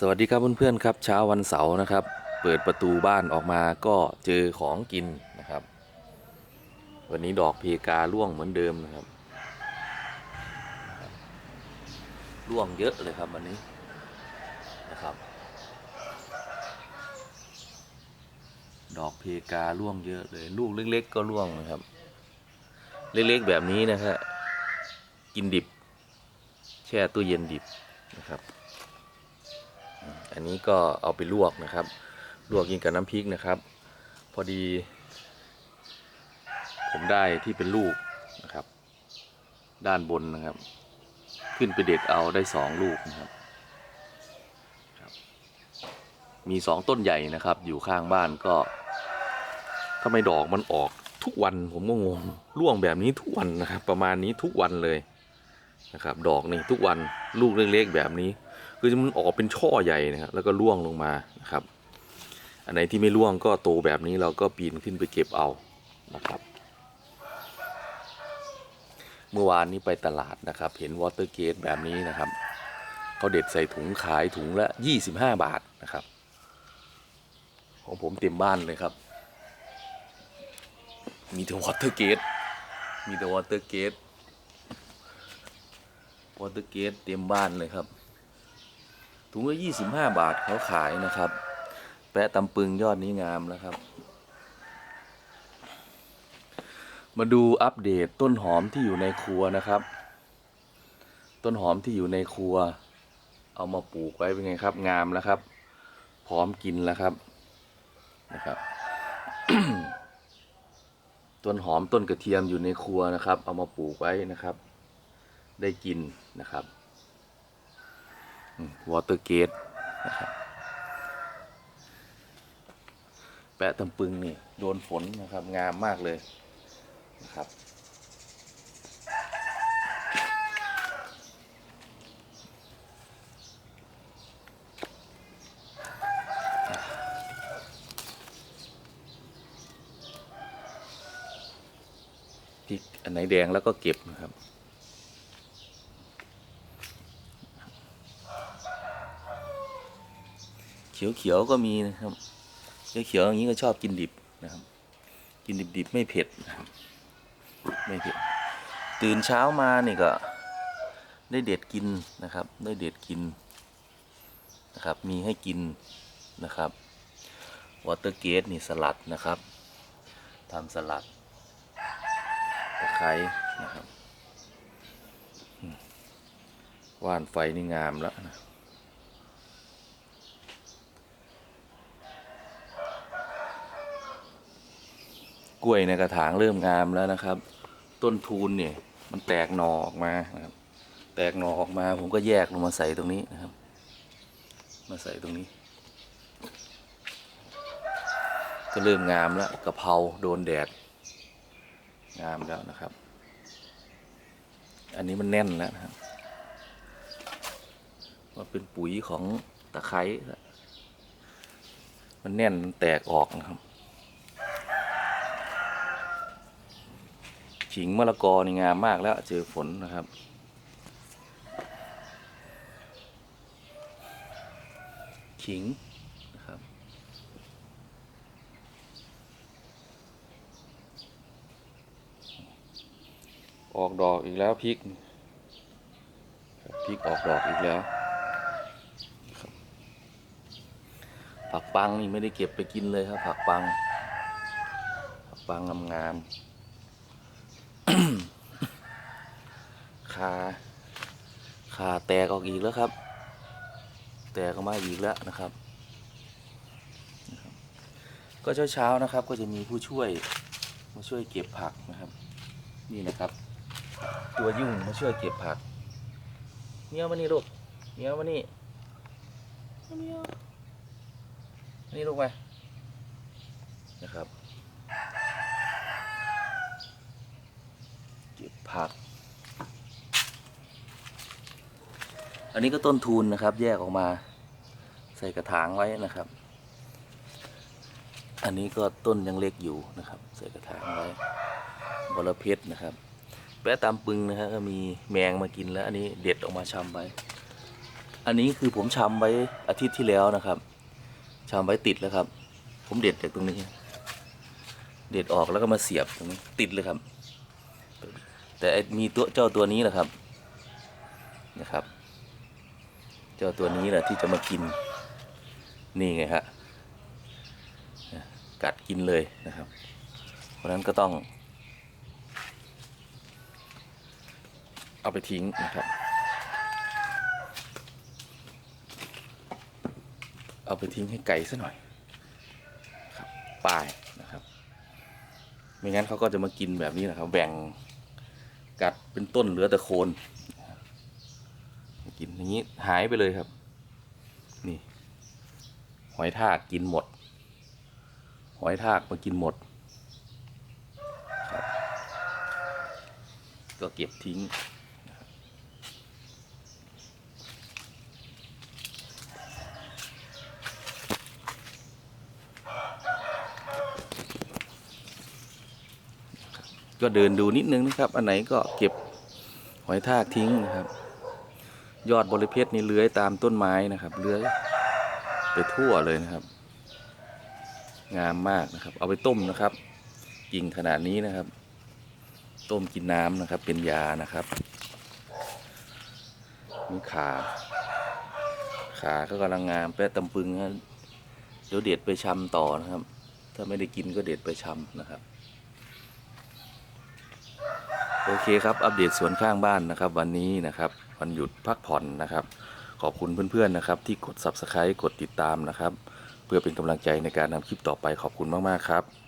สวัสดีครับเพื่อนๆครับเช้าวันเสาร์นะครับ เปิดประตูบ้านออกมาก็เจอของกินนะครับ วันนี้ดอกเพการ่วงเหมือนเดิมนะครับร่วงเยอะเลยครับวันนี้นะครับ ดอกเพการ่วงเยอะเลยลูกเล็ก ๆ ก็ร่วงนะครับ เล็กๆแบบนี้นะครับกินดิบ แช่ตู้เย็นดิบนะครับ อันนี้ก็เอาไปลวกนะครับ ลวกกินกับน้ำพริกนะครับ พอดี ผมได้ที่เป็นลูกนะครับ ด้านบนนะครับ ขึ้นไปเด็ดเอาได้สองลูกนะครับครับ มีสองต้นใหญ่นะครับ อยู่ข้างบ้านก็ทำไมดอกมันออกทุกวันผมก็งงร่วงแบบนี้ทุกวันนะครับ ประมาณนี้ทุกวันเลยนะครับ ดอกนี่ทุกวันลูกเล็กๆแบบนี้ คือมันออกเป็นช่อใหญ่นะครับแล้วก็ร่วงลงมานะครับ อันไหนที่ไม่ร่วงก็โตแบบนี้เราก็ปีนขึ้นไปเก็บเอานะครับ เมื่อวานนี้ไปตลาดนะครับ เห็นวอเตอร์เกตแบบนี้นะครับเขาเด็ดใส่ถุงขายถุงละ 25 บาทนะครับ ของผมเต็มบ้านเลยครับ มีแต่วอเตอร์เกตมีแต่วอเตอร์เกตวอเตอร์เกตเต็มบ้านเลยครับ ถุงละยี่สิบห้าบาทเขาขายนะครับ แปะตำปึงยอดนี้งามแล้วครับ มาดูอัปเดตต้นหอมที่อยู่ในครัวนะครับ ต้นหอมที่อยู่ในครัว เอามาปลูกไว้เป็นไงครับงามแล้วครับ พร้อมกินแล้วครับนะครับต้นหอมต้นกระเทียมอยู่ในครัวนะครับ เอามาปลูกไว้นะครับ ได้กินนะครับ วอเตอร์เกตนะครับแปะตำปึงนี่ โดนฝนนะครับ งามมากเลยนะครับ พริกอันไหนแดงแล้วก็เก็บนะครับ เขียวๆก็มีนะครับเขียวๆอย่างนี้ก็ชอบกินดิบนะครับ กินดิบๆไม่เผ็ดนะครับไม่เผ็ดตื่นเช้ามานี่ก็ ได้เด็ดกินนะครับ ได้เด็ดกินนะครับ มีให้กินนะครับวอเตอร์เกตนี่สลัดนะครับทำสลัดตะไคร้นะครับว่านไฟนี่งามแล้วนะ กล้วยในกระถางเริ่มงามแล้วนะครับ ต้นทูนเนี่ยมันแตกหน่อออกมานะครับ แตกหน่อออกมาผมก็แยกลงมาใส่ตรงนี้นะครับ มาใส่ตรงนี้ ก็เริ่มงามแล้วกะเพราโดนแดด งามแล้วนะครับ อันนี้มันแน่นแล้วนะครับมันเป็นปุ๋ยของตะไคร้แล้วมันแน่นมันแตกออกนะครับ ขิงมะละกอนี่งามมากแล้วเจอฝนนะครับขิงนะครับออกดอกอีกแล้วพริกพริกออกดอกอีกแล้วผักปังนี่ไม่ได้เก็บไปกินเลยครับผักปังผักปังงามๆ ขาขาแตกออกอีกแล้วครับ แตกออกมาอีกแล้วนะครับ ก็เช้าเช้าๆนะครับ ก็จะมีผู้ช่วยมาช่วยเก็บผักนะครับ นี่นะครับ ตัวยุ่งมาช่วยเก็บผักเนี้ยมานี่ลูกเนี้ยมานี่เนี้ยนี่ลูกไปนะครับ เก็บผัก อันนี้ก็ต้นทุนนะครับ แยกออกมา ใส่กระถางไว้นะครับ อันนี้ก็ต้นยังเล็กอยู่นะครับ ใส่กระถางไว้บรเพชรนะครับแปะตามปึงนะครับก็มีแมงมากินแล้ว อันนี้เด็ดออกมาชำไว้อันนี้คือผมชำไว้อาทิตย์ที่แล้วนะครับชำไว้ติดแล้วครับ ผมเด็ดจากตรงนี้ เด็ดออกแล้วก็มาเสียบตรงนี้ติดเลยครับ แต่ไอ้มีตัวเจ้าตัวนี้แหละครับนะครับ เจ้าตัวนี้แหละที่จะมากิน นี่ไงฮะกัดกินเลยนะครับ เพราะนั้นก็ต้อง เอาไปทิ้งนะครับ เอาไปทิ้งให้ไก่ซะหน่อยครับปลายนะครับ ไม่งั้นเขาก็จะมากินแบบนี้นะครับ แบ่งกัดเป็นต้นเหลือแต่โคน กินอย่างนี้หายไปเลยครับ นี่ หอยทากกินหมด หอยทากมากินหมดก็เก็บทิ้งก็เดินดูนิดนึงนะครับ อันไหนก็เก็บหอยทากทิ้งนะครับ ยอดบริเพชรนี่เลื้อยตามต้นไม้นะครับ เลื้อยไปทั่วเลยนะครับ งามมากนะครับ เอาไปต้มนะครับกิ่งขนาดนี้นะครับ ต้มกินน้ำนะครับ เป็นยานะครับนี่ขาขาก็กำลังงามแปะตำปึงนะเดี๋ยวเด็ดไปชำต่อนะครับ ถ้าไม่ได้กินก็เด็ดไปชำนะครับ โอเคครับอัปเดตสวนข้างบ้านนะครับ วันนี้นะครับวันหยุดพักผ่อนนะครับ ขอบคุณเพื่อนๆนะครับ ที่กด Subscribe กดติดตามนะครับ เพื่อเป็นกำลังใจในการนำคลิปต่อไปขอบคุณมากๆครับ